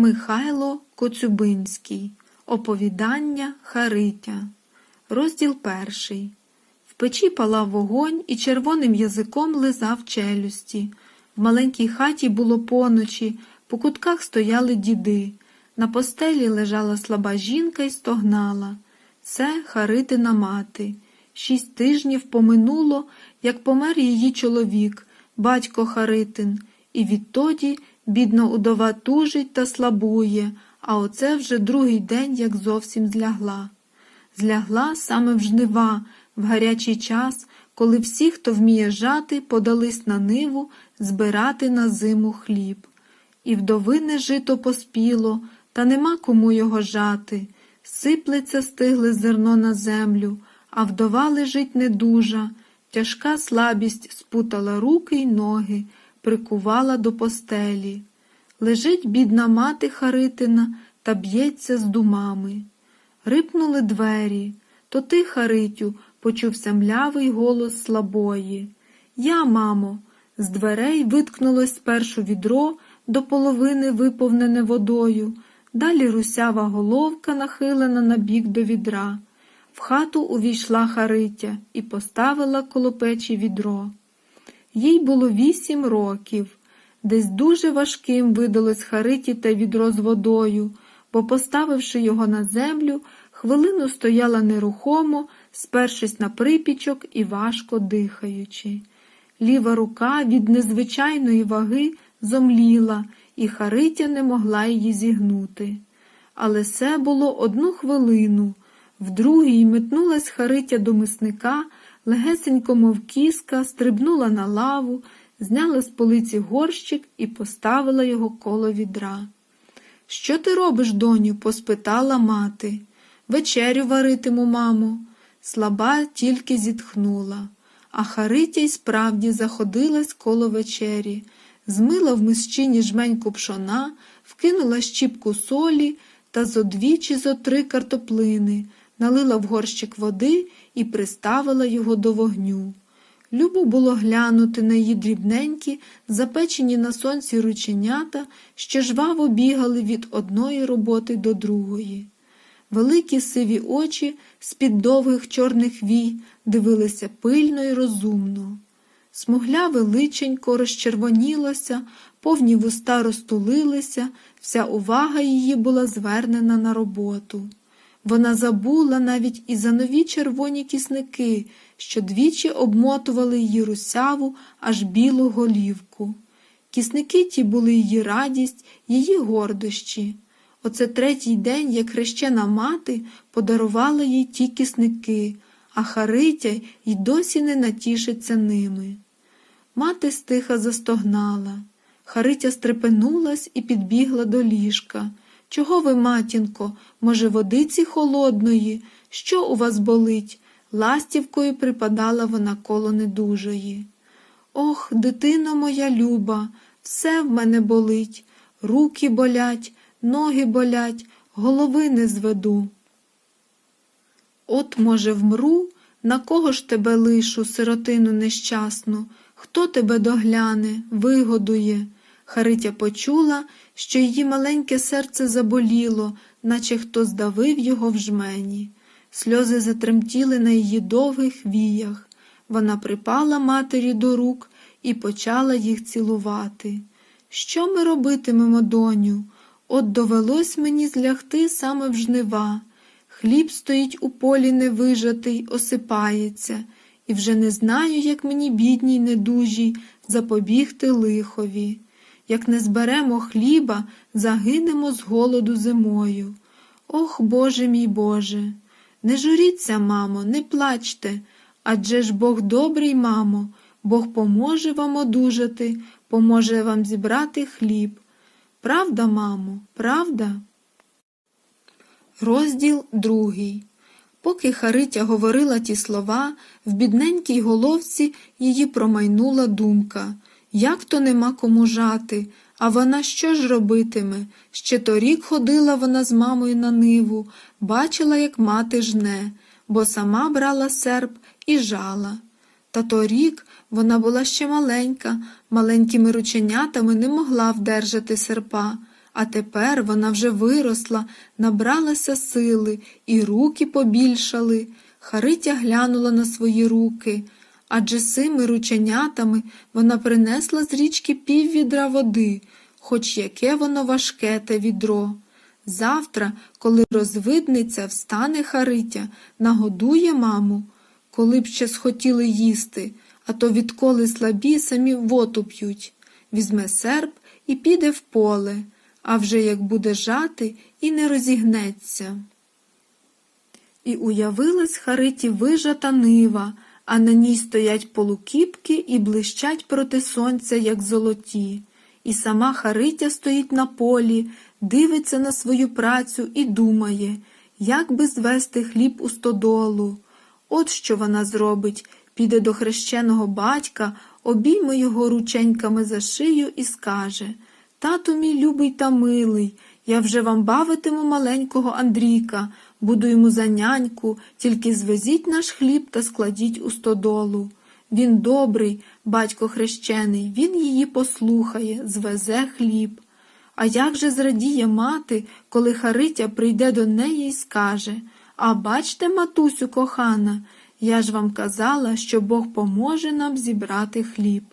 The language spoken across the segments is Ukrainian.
Михайло Коцюбинський. Оповідання Харитя. Розділ перший. В печі палав вогонь і червоним язиком лизав челюсті. В маленькій хаті було поночі, по кутках стояли діди. На постелі лежала слаба жінка і стогнала. Це Харитина мати. Шість тижнів поминуло, як помер її чоловік, батько Харитин, і відтоді бідна удова тужить та слабує, а оце вже другий день, як зовсім злягла. Злягла саме в жнива, в гарячий час, коли всі, хто вміє жати, подались на ниву збирати на зиму хліб. І вдовине жито поспіло, та нема кому його жати. Сиплеться стигле зерно на землю, а вдова лежить недужа. Тяжка слабість спутала руки й ноги, прикувала до постелі. Лежить бідна мати Харитина та б'ється з думами. Рипнули двері. То ти, Харитю, почувся млявий голос слабої. Я, мамо, з дверей виткнулось спершу відро до половини виповнене водою, далі русява головка нахилена на бік до відра. В хату увійшла Харитя і поставила коло печі відро. Їй було вісім років. Десь дуже важким видалось Хариті те відро з водою, бо, поставивши його на землю, хвилину стояла нерухомо, спершись на припічок і важко дихаючи. Ліва рука від незвичайної ваги зомліла, і Харитя не могла її зігнути. Але це було одну хвилину. В другій метнулась Харитя до мисника, легесенько, мов кіска, стрибнула на лаву, зняла з полиці горщик і поставила його коло відра. Що ти робиш, доню? поспитала мати. Вечерю варитиму, мамо. Слаба тільки зітхнула, а Харитя й справді заходилась коло вечері, змила в мисчині жменьку пшона, вкинула щіпку солі та зо дві чи зо три картоплини, налила в горщик води і приставила його до вогню. Любо було глянути на її дрібненькі, запечені на сонці рученята, що жваво бігали від одної роботи до другої. Великі сиві очі з-під довгих чорних вій дивилися пильно й розумно. Смугляве личенько розчервонілося, повні вуста розтулилися, вся увага її була звернена на роботу. Вона забула навіть і за нові червоні кісники, що двічі обмотували її русяву аж білу голівку. Кісники ті були її радість, її гордощі. Оце третій день, як хрещена мати, подарувала їй ті кісники, а Харитя й досі не натішиться ними. Мати стиха застогнала. Харитя стрепенулась і підбігла до ліжка. Чого ви, матінко, може, водиці холодної? Що у вас болить? Ластівкою припадала вона коло недужої. Ох, дитино моя люба, все в мене болить, руки болять, ноги болять, голови не зведу. От, може, вмру, на кого ж тебе лишу, сиротину нещасну, хто тебе догляне, вигодує? Харитя почула, що її маленьке серце заболіло, наче хто здавив його в жмені. Сльози затремтіли на її довгих віях. Вона припала матері до рук і почала їх цілувати. Що ми робитимемо, доню? От довелось мені злягти саме в жнива. Хліб стоїть у полі невижатий, осипається, і вже не знаю, як мені, бідній, недужій, запобігти лихові. Як не зберемо хліба, загинемо з голоду зимою. Ох, Боже мій Боже! Не журіться, мамо, не плачте, адже ж Бог добрий, мамо, Бог поможе вам одужати, поможе вам зібрати хліб. Правда, мамо, правда? Розділ другий. Поки Харитя говорила ті слова, в бідненькій головці її промайнула думка як то нема кому жати, а вона що ж робитиме? Ще торік ходила вона з мамою на ниву, бачила, як мати жне, бо сама брала серп і жала. Та торік вона була ще маленька, маленькими рученятами не могла вдержати серпа, А тепер вона вже виросла, набралася сили, і руки побільшали. Харитя глянула на свої руки, адже сими рученятами вона принесла з річки пів відра води, хоч яке воно важке те відро. Завтра, коли розвидниться, встане Харитя, нагодує маму, коли б ще схотіли їсти, а то відколи слабі самі воду п'ють. Візьме серп і піде в поле, а вже як буде жати і не розігнеться. І уявилась Хариті вижата нива, а на ній стоять полукіпки і блищать проти сонця, як золоті. І сама Харитя стоїть на полі, дивиться на свою працю і думає, як би звести хліб у стодолу. От що вона зробить, піде до хрещеного батька, обійме його рученьками за шию і скаже Тату мій любий та милий, я вже вам бавитиму маленького Андрійка, буду йому за няньку, тільки звезіть наш хліб та складіть у стодолу. Він добрий, батько хрещений, він її послухає, звезе хліб. А як же зрадіє мати, коли Харитя прийде до неї і скаже А бачте, матусю кохана, я ж вам казала, що Бог поможе нам зібрати хліб.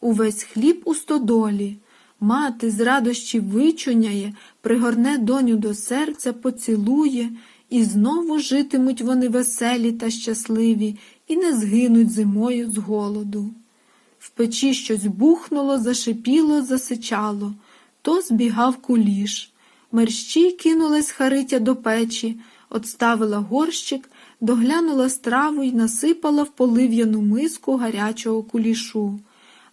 Увесь хліб у стодолі. Мати з радощі вичуняє, пригорне доню до серця, поцілує, і знову житимуть вони веселі та щасливі, і не згинуть зимою з голоду. В печі щось бухнуло, зашипіло, засичало, то збігав куліш. Мерщій кинулась Харитя до печі, отставила горщик, доглянула страву й насипала в полив'яну миску гарячого кулішу.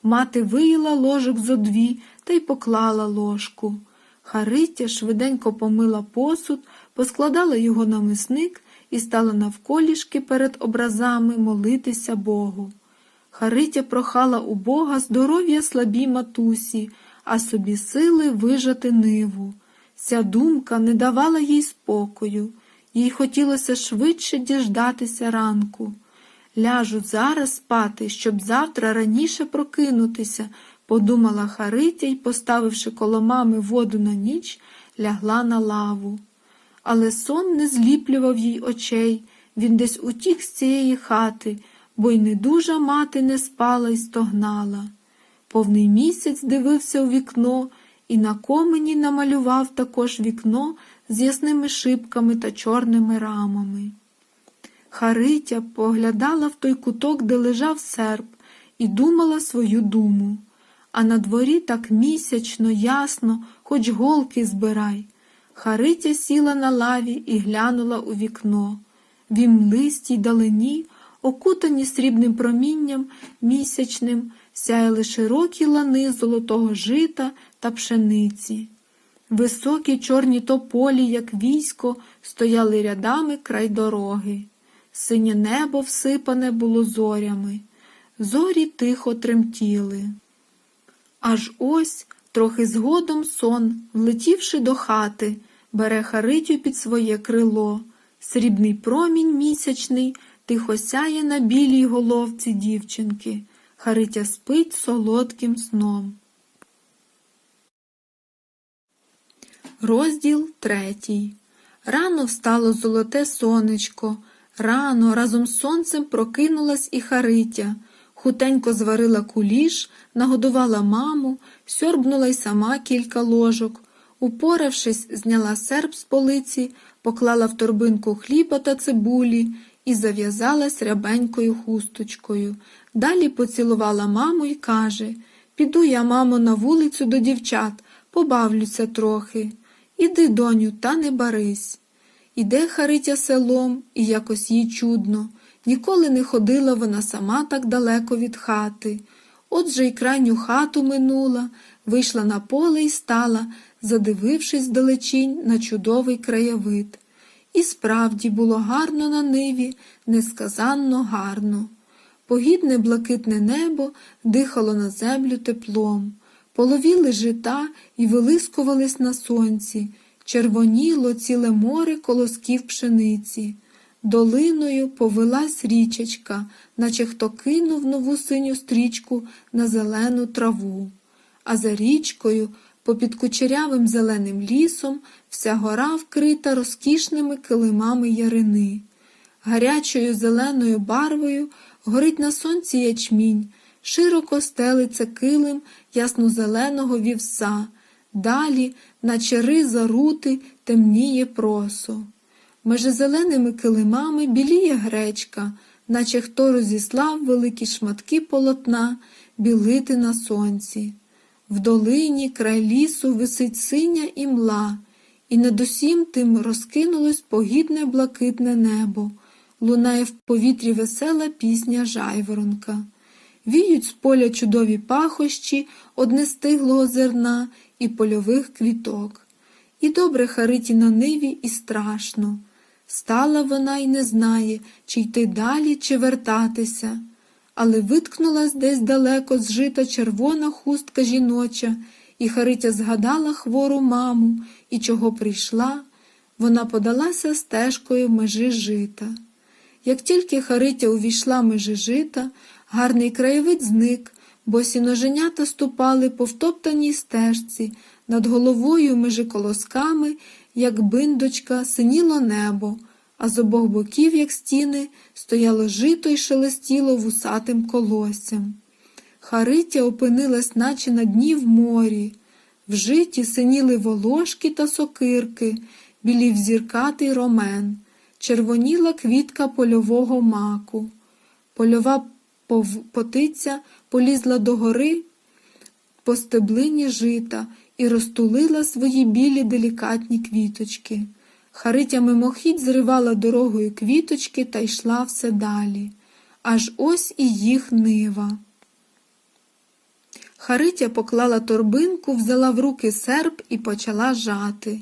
Мати виїла ложок зо дві та й поклала ложку. Харитя швиденько помила посуд, поскладала його на мисник і стала навколішки перед образами молитися Богу. Харитя прохала у Бога здоров'я слабій матусі, а собі сили вижати ниву. Ця думка не давала їй спокою, їй хотілося швидше діждатися ранку. Ляжу зараз спати, щоб завтра раніше прокинутися, подумала Харитя й, поставивши коло мами воду на ніч, лягла на лаву. Але сон не зліплював їй очей, він десь утік з цієї хати, бо й недужа мати не спала й стогнала. Повний місяць дивився у вікно і на комені намалював також вікно з ясними шибками та чорними рамами. Харитя поглядала в той куток, де лежав серп, і думала свою думу. А на дворі так місячно, ясно, хоч голки збирай. Харитя сіла на лаві і глянула у вікно. В імлистій далині, окутані срібним промінням місячним, сяяли широкі лани золотого жита та пшениці. Високі чорні тополі, як військо, стояли рядами край дороги. Синє небо всипане було зорями, зорі тихо тремтіли. Аж ось, трохи згодом сон, влетівши до хати, бере Харитю під своє крило. Срібний промінь місячний тихо сяє на білій головці дівчинки. Харитя спить солодким сном. Розділ третій. Рано встало золоте сонечко. Рано разом з сонцем прокинулась і Харитя. Хутенько зварила куліш, нагодувала маму, сьорбнула й сама кілька ложок. Упоравшись, зняла серп з полиці, поклала в торбинку хліба та цибулі і зав'язалась рябенькою хусточкою. Далі поцілувала маму і каже Піду я, мамо, на вулицю до дівчат, побавлюся трохи. Іди, доню, та не барись. Іде Харитя селом, і якось їй чудно. Ніколи не ходила вона сама так далеко від хати. Отже й крайню хату минула, вийшла на поле і стала, задивившись далечінь на чудовий краєвид. І справді було гарно на ниві, несказанно гарно. Погідне блакитне небо дихало на землю теплом, половіли жита і вилискувались на сонці, червоніло ціле море колосків пшениці. Долиною повелась річечка, наче хто кинув нову синю стрічку на зелену траву. А за річкою Попід кучерявим зеленим лісом вся гора вкрита розкішними килимами ярини. Гарячою зеленою барвою горить на сонці ячмінь, широко стелиться килим ясно-зеленого вівса, далі, наче риза рути, темніє просо. Межи зеленими килимами біліє гречка, наче хто розіслав великі шматки полотна білити на сонці. В долині край лісу висить синя імла, і над усім тим розкинулось погідне блакитне небо, лунає в повітрі весела пісня жайворонка. Віють з поля чудові пахощі однестиглого зерна і польових квіток. І добре хариті на ниві, і страшно. Стала вона й не знає, чи йти далі, чи вертатися. Але виткнулась десь далеко зжита червона хустка жіноча, і Харитя згадала хвору маму і чого прийшла, вона подалася стежкою межи жита. Як тільки Харитя увійшла межи жита, гарний краєвид зник, бо сіноженята ступали по втоптаній стежці, над головою межи колосками, як биндочка, синіло небо, а з обох боків, як стіни, стояло жито й шелестіло вусатим колоссям. Харитя опинилась, наче на дні в морі. В житі синіли волошки та сокирки, білів зіркатий ромен, червоніла квітка польового маку. Польова потиця полізла до гори по стеблині жита і розтулила свої білі делікатні квіточки. Харитя мимохідь зривала дорогою квіточки та йшла все далі. Аж ось і їх нива. Харитя поклала торбинку, взяла в руки серп і почала жати.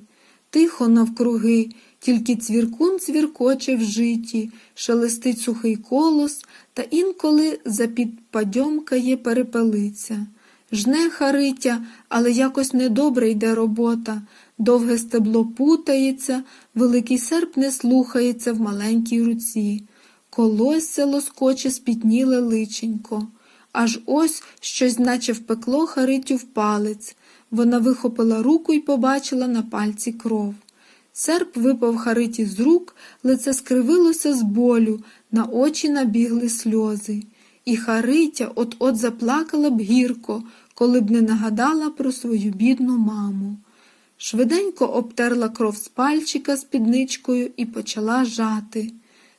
Тихо навкруги, тільки цвіркун цвіркоче в житі, шелестить сухий колос, та інколи запідпадьомкає перепелиця. Жне Харитя, але якось недобре йде робота. Довге стебло путається, великий серп не слухається в маленькій руці. Колосся лоскоче спітніле личенько. Аж ось щось наче впекло Харитю в палець. Вона вихопила руку і побачила на пальці кров. Серп випав Хариті з рук, лице скривилося з болю, на очі набігли сльози. І Харитя от-от заплакала б гірко, коли б не нагадала про свою бідну маму. Швиденько обтерла кров з пальчика спідничкою і почала жати.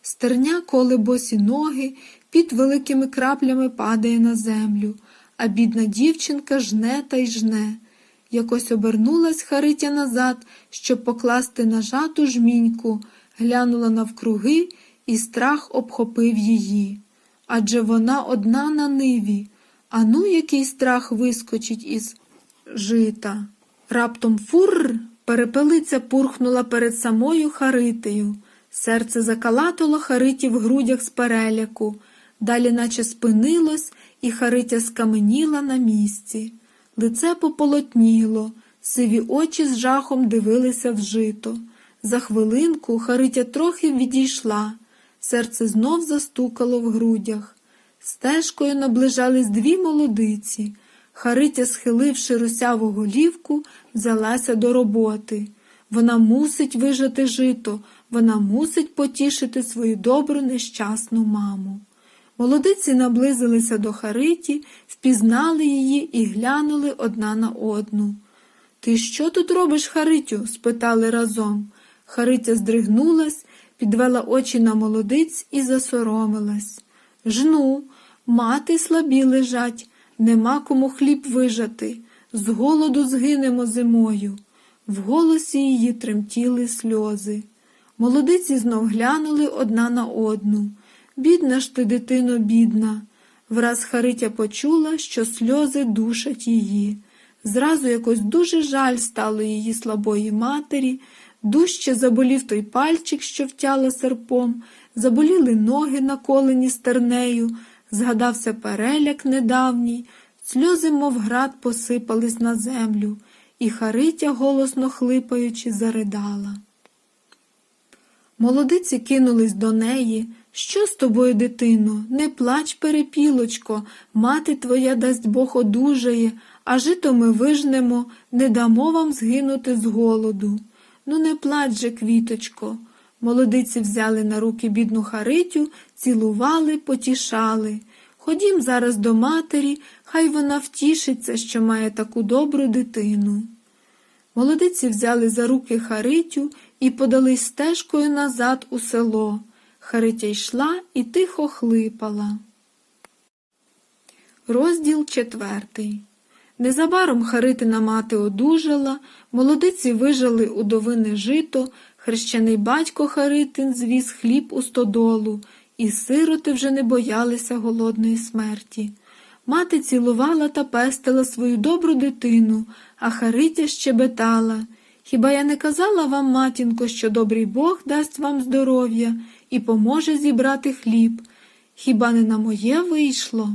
Стерня коле босі ноги, під великими краплями падає на землю, а бідна дівчинка жне та й жне. Якось обернулась Харитя назад, щоб покласти на жату жміньку, глянула навкруги, і страх обхопив її. Адже вона одна на ниві. А ну, який страх вискочить із жита. Раптом фурр, перепелиця пурхнула перед самою Харитею. Серце закалатало Хариті в грудях з переляку, далі наче спинилось, і Харитя скаменіла на місці. Лице пополотніло, сиві очі з жахом дивилися в жито. За хвилинку Харитя трохи відійшла, серце знов застукало в грудях. Стежкою наближались дві молодиці. Харитя, схиливши русяву голівку, взялася до роботи. Вона мусить вижати жито, вона мусить потішити свою добру нещасну маму. Молодиці наблизилися до Хариті, впізнали її і глянули одна на одну. Ти що тут робиш, Харитю? спитали разом. Харитя здригнулась, підвела очі на молодиць і засоромилась. Жну, мати слабі лежать, нема кому хліб вижати, з голоду згинемо зимою. В голосі її тремтіли сльози. Молодиці знов глянули одна на одну. Бідна ж ти, дитино, бідна. Враз Харитя почула, що сльози душать її. Зразу якось дуже жаль стало її слабої матері, дужче заболів той пальчик, що втяла серпом, заболіли ноги, наколені стернею, згадався переляк недавній, сльози, мов град, посипались на землю, і Харитя, голосно хлипаючи, заридала. Молодиці кинулись до неї. Що з тобою, дитино? Не плач, перепілочко, мати твоя дасть Бог одужає, а жито ми вижнемо, не дамо вам згинути з голоду. Ну не плач же, квіточко. Молодиці взяли на руки бідну Харитю, цілували, потішали. Ходім зараз до матері, хай вона втішиться, що має таку добру дитину. Молодиці взяли за руки Харитю і подались стежкою назад у село. Харитя йшла і тихо хлипала. Розділ четвертий. Незабаром Харитина мати одужала, молодиці вижали удовине жито, хрещений батько Харитин звіз хліб у стодолу, і сироти вже не боялися голодної смерті. Мати цілувала та пестила свою добру дитину, а Харитя щебетала. Хіба я не казала вам, матінко, що добрий Бог дасть вам здоров'я і поможе зібрати хліб? Хіба не на моє вийшло?